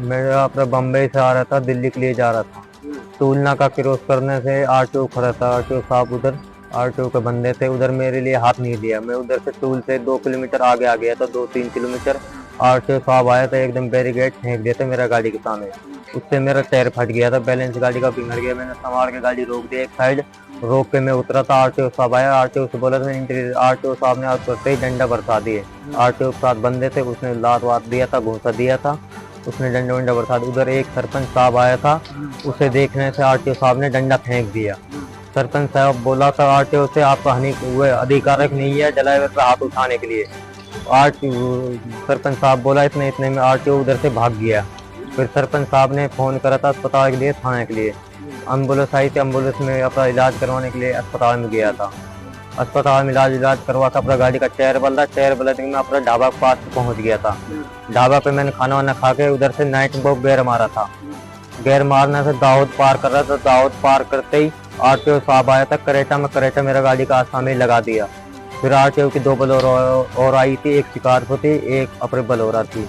मैं अपना बम्बई से आ रहा था, दिल्ली के लिए जा रहा था। टूलना का क्रॉस करने से आरटीओ खड़ा था, आरटीओ साहब उधर, आरटीओ के बंदे थे, उधर मेरे लिए हाथ नहीं दिया। मैं उधर से टूल से दो किलोमीटर आगे आ गया था, दो तीन किलोमीटर। आरटीओ साहब आया था, एकदम बैरिगेड फेंक दिया था मेरा गाड़ी के सामने। उससे मेरा टायर फट गया था, बैलेंस गाड़ी का बिगड़ गया, मैंने संभाल के गाड़ी रोक दिया एक साइड रोक के मैं उतरा था आर टी ओ साहब आया आर टी ओ से बोला था आर टी ओ साहब ने उतरते ही डंडा बरसा दिए। आरटीओ के साथ बंदे थे, उसने लात वात दिया था, घूसा दिया था। उसने डंडा वंडा बरसा दिया उधर एक सरपंच साहब आया था, उसे देखने से आरटीओ साहब ने डंडा फेंक दिया। सरपंच साहब बोला था आरटीओ से आपका हानि, हुए अधिकारक नहीं है पर हाथ उठाने के लिए। आरटीओ, सरपंच साहब बोला, इतने इतने में आरटीओ उधर से भाग गया। फिर सरपंच साहब ने फ़ोन करा था अस्पताल के लिए, थाने के लिए। एंबुलेंस आई थी, एंबुलेंस में अपना इलाज करवाने के लिए अस्पताल में गया था। अस्पताल में इलाज इलाज करवा था, अपना गाड़ी का चेयर बदला, टायर बदलते ही मैं अपना ढाबा के पास पहुँच गया था। ढाबा पे मैंने खाना वाना खा के उधर से नाइट में गैर मारा था। गैर मारने से दाऊद पार कर रहा था, दाऊद पार करते ही आरटीओ साहब आया था, करेटा में करेटा मेरा गाड़ी का आसामी लगा दिया। फिर आरटीओ की दो बलोरा और आई थी, एक शिकारपुर थी, एक अपने बलोरा थी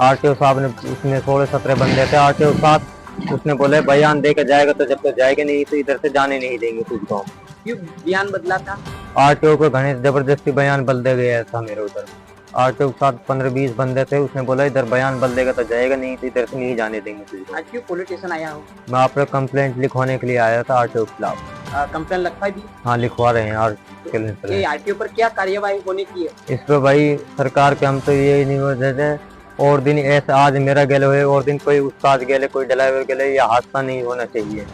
आरटीओ साहब ने उसमें सोलह सत्रह बंदे थे, आरटीओ साहब, उसने बोले, बयान दे के जाएगा तो जब तक जाएगा नहीं तो इधर से जाने नहीं देंगे तुझको क्यों बयान बदला था? आरटीओ को घने ज़बरदस्ती बयान बल दे गया था मेरे उधर। आरटीओ के साथ पंद्रह बीस बंदे थे उसने बोला इधर बयान बल देगा तो जाएगा नहीं तो इधर से नहीं जाने देंगे आज क्यों पुलिस स्टेशन आया हो? मैं आप पर कंप्लेंट लिखवाने के लिए आया था आरटीओ के खिलाफ। कंप्लेन लिखवाई दी? हाँ लिखवा रहे हैं आर ये आरटीओ पर क्या कार्यवाही होने की है? इस पे भाई सरकार के हम तो ये निवेदन देते हैं और दिन ऐसा आज मेरा गले हुए और दिन कोई उस्ताद गले कोई ड्राइवर गले ये हादसा नहीं होना चाहिए।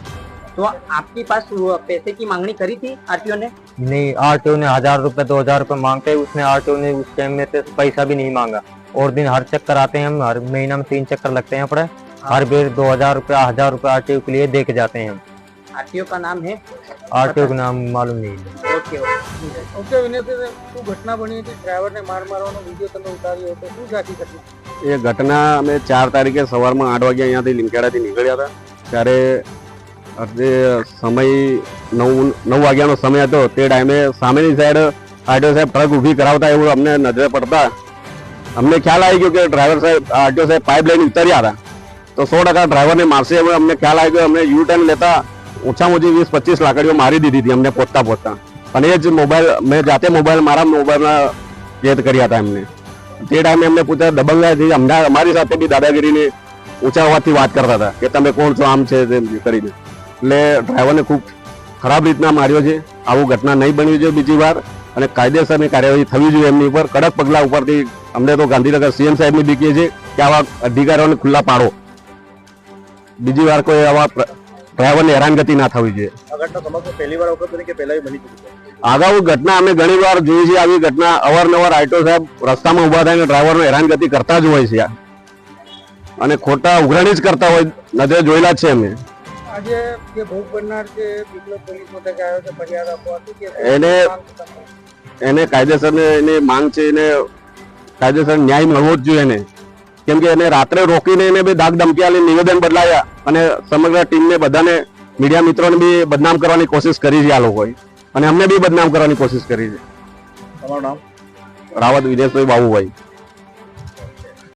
तो आपके पास वो पैसे की मांगनी करी थी आरटीओ ने नहीं आरटीओ ने हजार रुपए दो हजार रुपए मांगते हैं उसने आरटीओ ने उस टाइम में से पैसा भी नहीं मांगा और दिन हर चक्कर आते हैं हम हर महीना में तीन चक्कर लगते हैं अपने हर बेर दो हजार रुपया हजार रुपया आरटीओ के लिए दे के जाते हैं हम आरटीओ का नाम है आरटीओ का नाम मालूम नहीं है ઓકે ઓકે ઓકે વિનયભાઈ શું ઘટના બની હતી ડ્રાઈવરને માર મારવાનો વિડીયો તમે ઉતાર્યો હતો શું છે આખી ઘટના એ ઘટના અમે ચાર તારીખે સવારમાં આઠ વાગ્યા અહીંયાથી લીમખેડાથી નીકળ્યા હતા ત્યારે જે સમય નવ નવ વાગ્યાનો સમય હતો. તે ટાઈમે સામેની સાઈડ આરટીઓ સાહેબ ટ્રક ઊભી કરાવતા એવું અમને નજરે પડતા. અમને ખ્યાલ આવી ગયો કે ડ્રાઈવર સાહેબ આરટીઓ સાહેબ પાઇપ લઈને ઉતર્યા હતા. તો સો ટકા ડ્રાઈવરને મારશે એવું અમને ખ્યાલ આવી ગયો. અમને યુ ટર્ન લેતા ઓછામાં ઓછી વીસ, પચીસ લાકડીઓ મારી દીધી હતી અમને પહોંચતા પહોંચતા અને એ જ મોબાઈલ મેં જાતે મોબાઈલ મારા મોબાઈલમાં કેદ કર્યા હતા એમને. તે ટાઈમે એમને પૂછ્યા દબંગાથી અમને અમારી સાથે બી દાદાગીરીની ઊંચા અવાજથી વાત કરતા હતા કે તમે કોણ છો, આમ છે, તેમ કરીને. એટલે ડ્રાઈવરને ખૂબ ખરાબ રીતના માર્યો છે. આવું ઘટના નહીં બનવી જોઈએ બીજી વાર અને કાયદેસરની કાર્યવાહી થવી જોઈએ એમની ઉપર. કડક પગલાં ઉપરથી અમને તો ગાંધીનગર સીએમ સાહેબની બી કહે છે કે આવા અધિકારીઓને ખુલ્લા પાડો. બીજી વાર કોઈ આવા ડ્રાઈવરની હેરાનગતિ ના થવી જોઈએ. અગાઉ ઘટના અમે ઘણી વાર જોઈ છે આવી ઘટના અવારનવાર આઈટો સાહેબ રસ્તામાં ઊભા થઈને ડ્રાઈવરને હેરાનગતિ કરતા જ હોય છે. અને ખોટા ઉઘરાણી જ કરતા હોય. નજરે જોયેલા જ છે અમે. આજે જે ભોગ બનનાર છે પીપલો પોલીસ મથકે આવ્યો છે ફરિયાદ આપવા કે એને- એને કાયદેસર એની માંગ છે એને કાયદેસર ન્યાય મળવો જ જોઈએ એને. કેમ કે એને રાત્રે રોકીને એને બી દાગ ધમકી નિવેદન બદલાયા અને સમગ્ર ટીમને બધાને મીડિયા મિત્રોને બી બદનામ કરવાની કોશિશ કરી છે આ લોકોએ અને અમને બી બદનામ કરવાની કોશિશ કરી છે. તમારું નામ? રાવત વિદેશભાઈ બાબુભાઈ.